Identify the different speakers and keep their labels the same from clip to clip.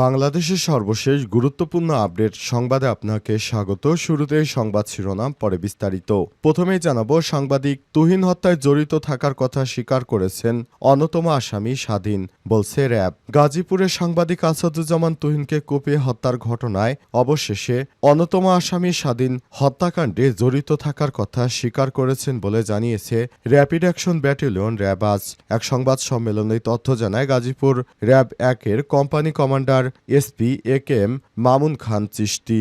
Speaker 1: বাংলাদেশের সর্বশেষ গুরুত্বপূর্ণ আপডেট সংবাদে আপনাকে স্বাগত। শুরুতে সংবাদ শিরোনাম, পরে বিস্তারিত। প্রথমেই জানাব, সাংবাদিক তুহিন হত্যায় জড়িত থাকার কথা স্বীকার করেছেন অন্যতম আসামি স্বাধীন, বলছে র্যাব। গাজীপুরের সাংবাদিক আসাদুজ্জামান তুহিনকে কুপিয়ে হত্যার ঘটনায় অবশেষে অন্যতম আসামি স্বাধীন হত্যাকাণ্ডে জড়িত থাকার কথা স্বীকার করেছেন বলে জানিয়েছে র্যাপিড অ্যাকশন ব্যাটালিয়ন র্যাব। আজ এক সংবাদ সম্মেলনে তথ্য জানায়, গাজীপুর র্যাব একের company commander SP A K M Mamun Khan Chishti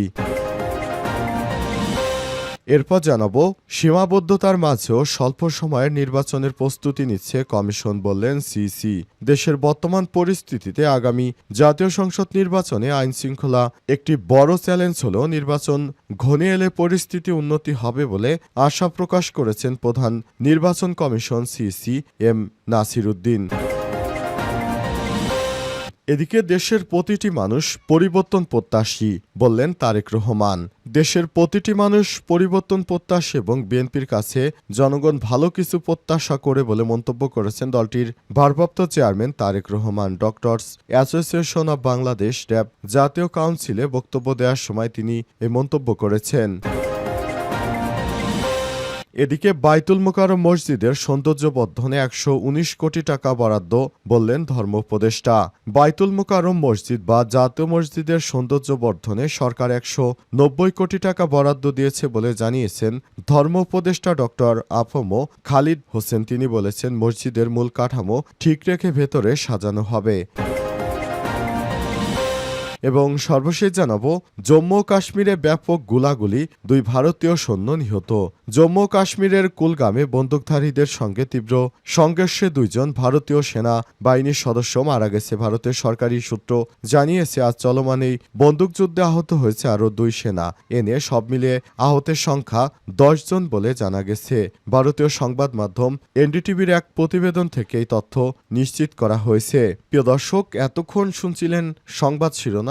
Speaker 1: এরপর জানাব, সীমাবদ্ধতার মাঝেও স্বল্প সময়ের নির্বাচনের প্রস্তুতি নিচ্ছে কমিশন বললেন সিসি। দেশের বর্তমান পরিস্থিতিতে আগামী জাতীয় সংসদ নির্বাচনে আইন শৃঙ্খলা একটি বড় চ্যালেঞ্জ হলেও নির্বাচন ঘনিয়ে এলে পরিস্থিতি উন্নতি হবে বলে আশা প্রকাশ করেছেন প্রধান নির্বাচন commission CC M Nasir Uddin এদিকে দেশের প্রতিটি মানুষ পরিবর্তন প্রত্যাশী বললেন তারেক রহমান। দেশের প্রতিটি মানুষ পরিবর্তন প্রত্যাশী এবং বিএনপির কাছে জনগণ ভালো কিছু প্রত্যাশা করে বলে মন্তব্য করেছেন দলটির ভারপ্রাপ্ত chairman Tarique Rahman. Doctors association of Bangladesh RAB জাতীয় কাউন্সিলে বক্তব্য দেওয়ার সময় তিনি এই মন্তব্য করেছেন। এদিকে বাইতুল মোকারম মসজিদের সৌন্দর্য বর্ধনে একশো উনিশ কোটি টাকা বরাদ্দ বললেন ধর্ম উপদেষ্টা। বাইতুল মোকারম মসজিদ বা জাতীয় মসজিদের সৌন্দর্য বর্ধনে সরকার একশো নব্বই কোটি টাকা বরাদ্দ দিয়েছে বলে জানিয়েছেন ধর্ম উপদেষ্টা ডক্টর আফমো খালিদ হোসেন। তিনি বলেছেন, মসজিদের মূল কাঠামো ঠিক রেখে ভেতরে সাজানো হবে। এবং সর্বশেষ জানাব, জম্মু কাশ্মীরে ব্যাপক গুলাগুলি দুই ভারতীয় সৈন্য নিহত। জম্মু কাশ্মীরের কুলগামে বন্দুকধারীদের সঙ্গে তীব্র সংঘর্ষে দুইজন ভারতীয় সেনা বাহিনীর সদস্য মারা গেছে, ভারতের সরকারি সূত্র জানিয়েছে। আজ চলমান এই বন্দুকযুদ্ধে আহত হয়েছে আরও দুই সেনা। এ নিয়ে সব মিলিয়ে আহতের সংখ্যা দশ জন বলে জানা গেছে। ভারতীয় সংবাদ মাধ্যম এনডিটিভির এক প্রতিবেদন থেকে এই তথ্য নিশ্চিত করা হয়েছে। প্রিয় দর্শক, এতক্ষণ শুনছিলেন সংবাদ শিরোনাম।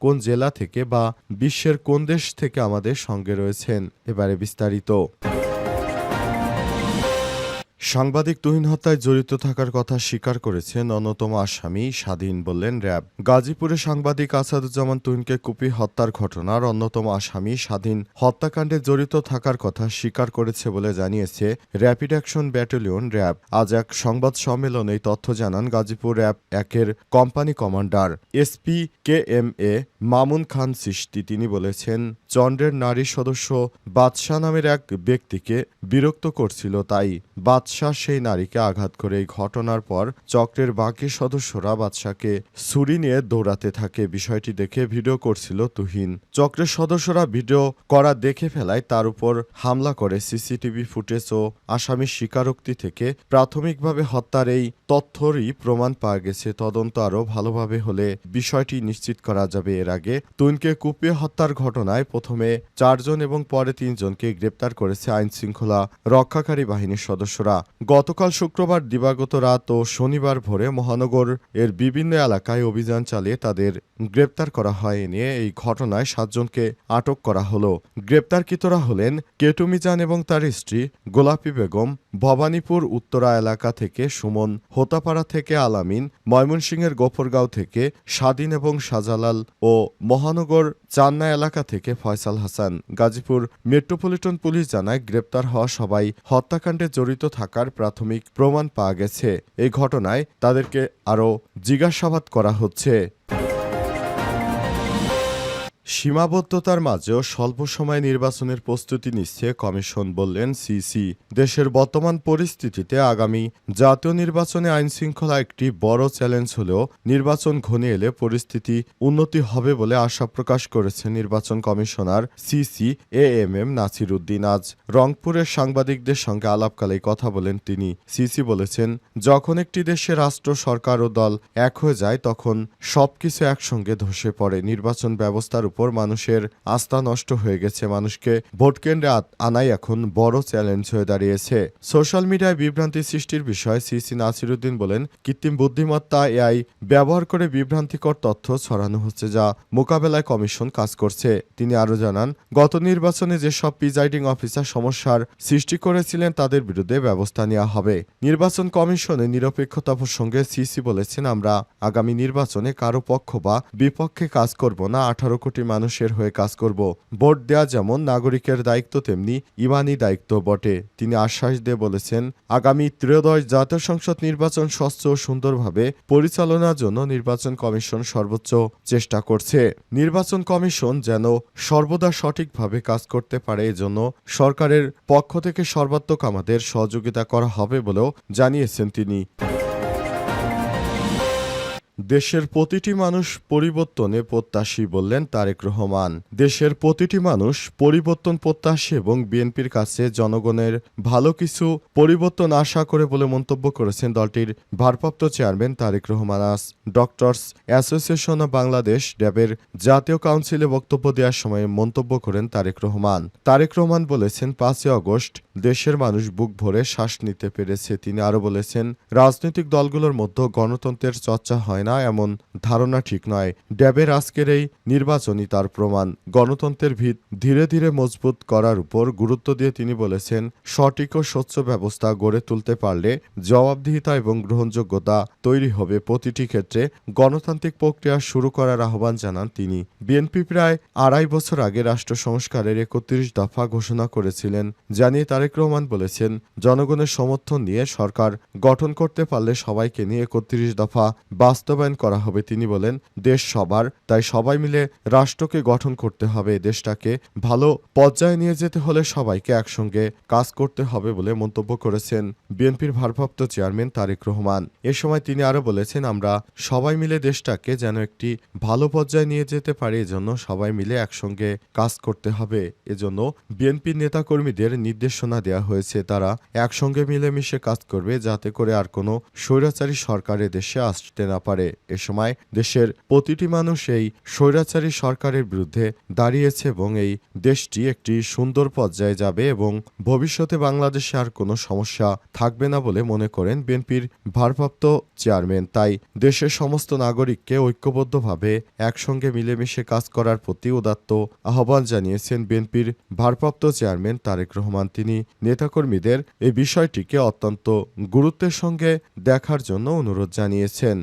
Speaker 1: কোন জেলা থেকে বা বিশ্বের কোন দেশ থেকে আমাদের সঙ্গে রয়েছেন এবারে বিস্তারিত। সাংবাদিক তুহিন হত্যায় জড়িত থাকার কথা স্বীকার করেছেন অন্যতম আসামি স্বাধীন বললেন র্যাব। গাজীপুরে সাংবাদিক আসাদুজ্জামান তুহিনকে কুপি হত্যার ঘটনার অন্যতম আসামি স্বাধীন হত্যাকাণ্ডে জড়িত থাকার কথা স্বীকার করেছে বলে জানিয়েছে র্যাপিড অ্যাকশন ব্যাটালিয়ন র্যাব। আজ এক সংবাদ সম্মেলনে তথ্য জানান গাজীপুর র্যাব একের company commander SP K M A Mamun Khan সৃষ্টি। তিনি বলেছেন, চন্দ্রের নারী সদস্য বাদশাহ নামের এক ব্যক্তিকে বিরক্ত করছিল, তাই বাদশাহ সেই নারীকে আঘাত করে এই ঘটনার পর চক্রের বাকি সদস্যরা বাদশাকে ছুরি নিয়ে দৌড়াতে থাকে। বিষয়টি দেখে ভিডিও করছিল তুহিন। চক্রের সদস্যরা ভিডিও করা দেখে ফেলায় তার উপর হামলা করে সিসিটিভি ফুটেজ ও আসামির স্বীকারোক্তি থেকে প্রাথমিকভাবে হত্যার এই তথ্যরই প্রমাণ পাওয়া গেছে। তদন্ত আরও ভালোভাবে হলে বিষয়টি নিশ্চিত করা যাবে। এর আগে তুইনকে কুপিয়ে হত্যার ঘটনায় প্রথমে চারজন এবং পরে তিনজনকে গ্রেপ্তার করেছে আইন শৃঙ্খলা রক্ষাকারী বাহিনীর সদস্যরা। গতকাল শুক্রবার দিবাগত রাত ও শনিবার ভোরে মহানগর এর বিভিন্ন এলাকায় অভিযান চালিয়ে তাদের গ্রেপ্তার করা হয়। নিয়ে এই ঘটনায় সাতজনকে আটক করা হলো। গ্রেপ্তারকৃতরা হলেন কেটুমিজান এবং তার স্ত্রী গোলাপি বেগম, ভবানীপুর উত্তরা এলাকা থেকে সুমন, হোতাপাড়া থেকে আলামিন, ময়মনসিংহের গোফরগাঁও থেকে স্বাধীন এবং শাহজালাল ও মহানগর চান্না এলাকা থেকে ফয়সাল হাসান। গাজীপুর মেট্রোপলিটন পুলিশ জানায়, গ্রেপ্তার হওয়া সবাই হত্যাকাণ্ডে জড়িত থাকার প্রাথমিক প্রমাণ পাওয়া গেছে। এই ঘটনায় তাদেরকে আরও জিজ্ঞাসাবাদ করা হচ্ছে। সীমাবদ্ধতার মাঝেও স্বল্প সময় নির্বাচনের প্রস্তুতি নিচ্ছে কমিশন বললেন সিসি। দেশের বর্তমান পরিস্থিতিতে আগামী জাতীয় নির্বাচনে আইনশৃঙ্খলা একটি বড় চ্যালেঞ্জ হলেও নির্বাচন ঘনিয়ে এলে পরিস্থিতি উন্নতি হবে বলে আশা প্রকাশ করেছে নির্বাচন commissioner CEC A M M Nasir Uddin. আজ রংপুরের সাংবাদিকদের সঙ্গে আলাপকালে কথা বলেন তিনি। সিসি বলেছেন, যখন একটি দেশে রাষ্ট্র, সরকার ও দল এক হয়ে যায়, তখন সবকিছু একসঙ্গে ধসে পড়ে। নির্বাচন ব্যবস্থার উপর মানুষের আস্থা নষ্ট হয়ে গেছে। মানুষকে ভোট কেন্দ্রে আনাই এখন বড় চ্যালেঞ্জ হয়ে দাঁড়িয়েছে। সোশ্যাল মিডিয়ায় বিভ্রান্তি সৃষ্টির বিষয়ে সিসি নাসিরুদ্দিন বলেন, কৃত্রিম বুদ্ধিমত্তা এআই ব্যবহার করে বিভ্রান্তিকর তথ্য ছড়ানো হচ্ছে যা মোকাবেলায় কমিশন কাজ করছে। তিনি আরও জানান, গত নির্বাচনে যেসব প্রিজাইডিং অফিসার সমস্যার সৃষ্টি করেছিলেন তাদের বিরুদ্ধে ব্যবস্থা নেওয়া হবে। নির্বাচন কমিশনে নিরপেক্ষতা প্রসঙ্গে সিসি বলেছেন, আমরা আগামী নির্বাচনে কারও পক্ষ বা বিপক্ষে কাজ করব না, আঠারো কোটি মানুষের হয়ে কাজ করব। ভোট দেওয়া যেমন নাগরিকের দায়িত্ব, তেমনি ইমানি দায়িত্ব বটে। তিনি আশ্বাস দিয়ে বলেছেন, আগামী ত্রয়োদশ জাতীয় সংসদ নির্বাচন স্বচ্ছ ও সুন্দরভাবে পরিচালনার জন্য নির্বাচন কমিশন সর্বোচ্চ চেষ্টা করছে। নির্বাচন কমিশন যেন সর্বদা সঠিকভাবে কাজ করতে পারে, এজন্য সরকারের পক্ষ থেকে সর্বাত্মক আমাদের সহযোগিতা করা হবে বলেও জানিয়েছেন তিনি। দেশের প্রতিটি মানুষ পরিবর্তনে প্রত্যাশী বললেন তারেক রহমান। দেশের প্রতিটি মানুষ পরিবর্তন প্রত্যাশী এবং বিএনপির কাছে জনগণের ভালো কিছু পরিবর্তন আশা করে বলে মন্তব্য করেছেন দলটির ভারপ্রাপ্ত চেয়ারম্যান তারেক রহমান। আস ডক্টরস অ্যাসোসিয়েশন অব বাংলাদেশ ড্যাবের জাতীয় কাউন্সিলে বক্তব্য দেওয়ার সময় মন্তব্য করেন তারেক রহমান। তারেক রহমান বলেছেন, পাঁচই আগস্ট দেশের মানুষ বুক ভরে শ্বাস নিতে পেরেছে, তিনি আরও বলেছেন, রাজনৈতিক দলগুলোর মধ্যে গণতন্ত্রের চর্চা হয় না, এমন ধারণা ঠিক নয়। ড্যাবের আজকের এই নির্বাচনই তার প্রমাণ। গণতন্ত্রের ভিত ধীরে ধীরে মজবুত করার উপর গুরুত্ব দিয়ে তিনি বলেছেন, সঠিক ও স্বচ্ছ ব্যবস্থা গড়ে তুলতে পারলে জবাবদিহিতা এবং গ্রহণযোগ্যতা তৈরি হবে। প্রতিটি ক্ষেত্রে গণতান্ত্রিক প্রক্রিয়া শুরু করার আহ্বান জানান তিনি। বিএনপি প্রায় আড়াই বছর আগে রাষ্ট্র সংস্কারের একত্রিশ দফা ঘোষণা করেছিলেন, জানিয়ে তারেক রহমান বলেছেন, জনগণের সমর্থন নিয়ে সরকার গঠন করতে পারলে সবাইকে নিয়ে একত্রিশ দফা বাস্তবায়ন করা হবে তিনি বলেন। দেশ সবার, তাই সবাই মিলে রাষ্ট্রকে গঠন করতে হবে দেশটাকে ভালো পর্যায়ে নিয়ে যেতে হলে সবাইকে একসঙ্গে কাজ করতে হবে বলে মন্তব্য করেছেন বিএনপির ভারপ্রাপ্ত চেয়ারম্যান তারেক রহমান। এ সময় তিনি আরও বলেছেন, আমরা সবাই মিলে দেশটাকে যেন একটি ভালো পর্যায়ে নিয়ে যেতে পারি, এজন্য সবাই মিলে একসঙ্গে কাজ করতে হবে। এজন্য বিএনপির নেতাকর্মীদের নির্দেশনা দেওয়া হয়েছে, তারা একসঙ্গে মিলেমিশে কাজ করবে যাতে করে আর কোনো স্বৈরাচারী সরকার দেশে আসতে না পারে। এ সময় দেশের প্রতিটি মানুষ এই স্বৈরাচারী সরকারের বিরুদ্ধে দাঁড়িয়েছে এবং এই দেশটি একটি সুন্দর পর্যায়ে যাবে এবং ভবিষ্যতে বাংলাদেশে আর কোনো সমস্যা থাকবে না বলে মনে করেন বিএনপির ভারপ্রাপ্ত চেয়ারম্যান। তাই দেশের সমস্ত নাগরিককে ঐক্যবদ্ধভাবে একসঙ্গে মিলেমিশে কাজ করার প্রতি উদাত্ত আহ্বান জানিয়েছেন বিএনপির ভারপ্রাপ্ত চেয়ারম্যান তারেক রহমান। তিনি নেতাকর্মীদের এই বিষয়টিকে অত্যন্ত গুরুত্বের সঙ্গে দেখার জন্য অনুরোধ জানিয়েছেন।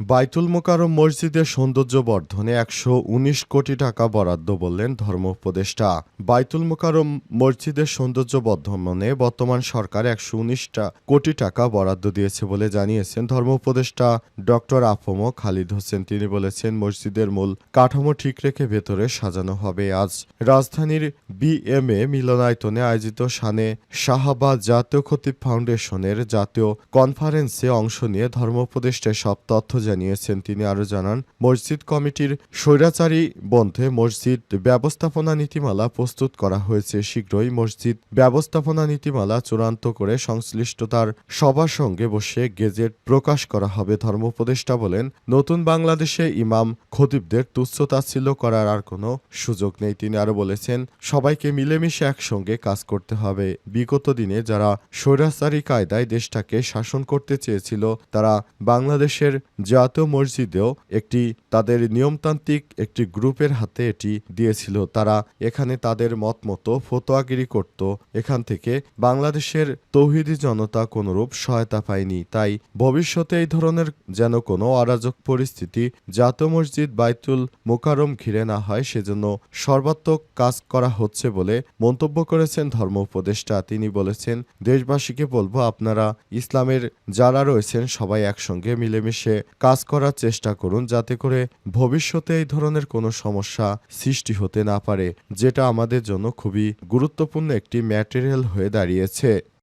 Speaker 1: বাইতুল মোকারম মসজিদের সৌন্দর্য বর্ধনে একশো উনিশ কোটি টাকা বরাদ্দ বললেন ধর্ম উপদেষ্টা। বাইতুল মোকারম মসজিদের সৌন্দর্য বর্ধমানে বর্তমান সরকার একশো উনিশটা কোটি টাকা বরাদ্দ দিয়েছে বলে জানিয়েছেন ধর্ম উপদেষ্টা ডক্টর আফম খালিদ হোসেন। তিনি বলেছেন, মসজিদের মূল কাঠামো ঠিক রেখে ভেতরে সাজানো হবে। আজ রাজধানীর বিএমএ মিলনায়তনে আয়োজিত সানে শাহাবাদ জাতীয় খতিব ফাউন্ডেশনের জাতীয় কনফারেন্সে অংশ নিয়ে ধর্ম উপদেষ্টা সব তথ্য জানিয়েছেন তিনি আরও জানান, মসজিদ কমিটির স্বৈরাচারী বন্ধে মসজিদ ব্যবস্থাপনা নীতিমালা প্রস্তুত করা হয়েছে। শীঘ্রই মসজিদ ব্যবস্থাপনা নীতিমালা চূড়ান্ত করে সংশ্লিষ্টতার সবার সঙ্গে বসে গেজেট প্রকাশ করা হবে। ধর্ম উপদেষ্টা বলেন, নতুন বাংলাদেশে ইমাম খতিবদের তুচ্ছতাচ্ছিল্য করার আর কোনো সুযোগ নেই। তিনি আরও বলেছেন, সবাইকে মিলেমিশে একসঙ্গে কাজ করতে হবে। বিগত দিনে যারা স্বৈরাচারী কায়দায় দেশটাকে শাসন করতে চেয়েছিল, তারা বাংলাদেশের জাতীয় মসজিদেও একটি তাদের নিয়মতান্ত্রিক একটি গ্রুপের হাতে এটি দিয়েছিল। তারা এখানে তাদের মত মতো ফতোয়াগিরি করত। এখান থেকে বাংলাদেশের তৌহিদি জনতা কোনোরূপ সহায়তা পায়নি। তাই ভবিষ্যতে এই ধরনের যেন কোনো অরাজক পরিস্থিতি জাতীয় মসজিদ বাইতুল মোকারম ঘিরে না হয়, সেজন্য সর্বাত্মক কাজ করা হচ্ছে বলে মন্তব্য করেছেন ধর্ম উপদেষ্টা। তিনি বলেছেন, দেশবাসীকে বলব, আপনারা ইসলামের যারা রয়েছেন সবাই একসঙ্গে মিলেমিশে কাজ করার চেষ্টা করুন যাতে করে ভবিষ্যতে এই ধরনের কোনো সমস্যা সৃষ্টি হতে না পারে, যেটা আমাদের জন্য খুবই গুরুত্বপূর্ণ একটি ম্যাটেরিয়াল হয়ে দাঁড়িয়েছে।